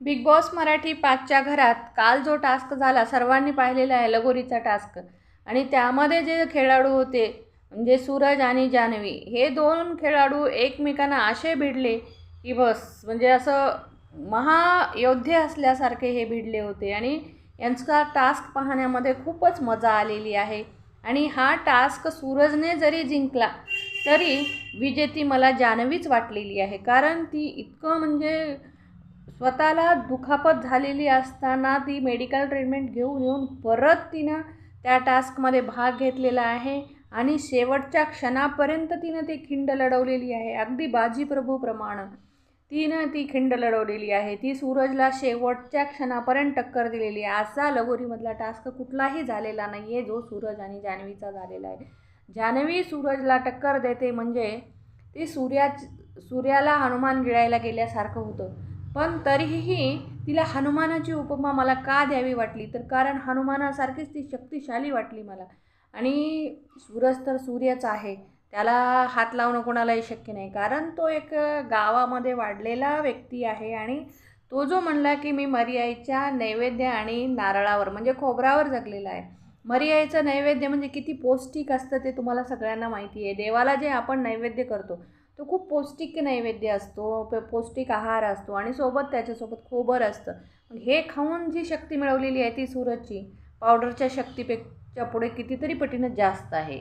Big boss Marathi पाचच्या घरात काल जो टास्क झाला सर्वांनी पाहिलेला आहे लगोरीचा टास्क. आणि त्यामध्ये जे खेळाडू होते म्हणजे सूरज आणि जान्हवी हे दोन खेळाडू एकमेकांना असे भिडले की बस म्हणजे असं महायोद्धे असल्यासारखे हे भिडले होते. आणि यांचा टास्क पाहण्यामध्ये खूपच मजा आलेली आहे. आणि हा टास्क सूरजने जरी जिंकला तरी विजेती मला जान्हवीच वाटलेली आहे. कारण ती इतकं म्हणजे स्वतःला दुखापत झालेली असताना ती मेडिकल ट्रीटमेंट घेऊन येऊन परत तिनं त्या टास्कमध्ये भाग घेतलेला आहे आणि शेवटच्या क्षणापर्यंत तिनं ती खिंड लढवलेली आहे. अगदी बाजीप्रभूप्रमाणे तिनं ती खिंड लढवलेली आहे. ती सूरजला शेवटच्या क्षणापर्यंत टक्कर दिलेली आहे. असा लगोरीमधला टास्क कुठलाही झालेला नाही आहे जो सूरज आणि जान्हवीचा झालेला आहे. जान्हवी सूरजला टक्कर देते म्हणजे ती सूर्या सूर्याला हनुमान गिळायला गेल्यासारखं होतं. पण तरीही तिला हनुमानाची उपमा मला का द्यावी वाटली? तर कारण हनुमानासारखीच ती शक्तिशाली वाटली मला. आणि सूरज तर सूर्यच आहे. त्याला हात लावणं कोणालाही शक्य नाही. कारण तो एक गावामध्ये वाढलेला व्यक्ती आहे आणि तो जो म्हणला की मी मर्याईच्या नैवेद्य आणि नारळावर म्हणजे खोबरावर जगलेला आहे. मर्याईचं नैवेद्य म्हणजे किती पौष्टिक असतं ते तुम्हाला सगळ्यांना माहिती आहे. देवाला जे आपण नैवेद्य करतो तो खूप पौष्टिक नैवेद्य असतो प पौष्टिक आहार असतो आणि सोबत त्याच्यासोबत खोबर असतं. हे खाऊन जी शक्ती मिळवलेली आहे ती सूरजची पावडरच्या शक्तीपेक्षा पुढे कितीतरी पटीनं जास्त आहे.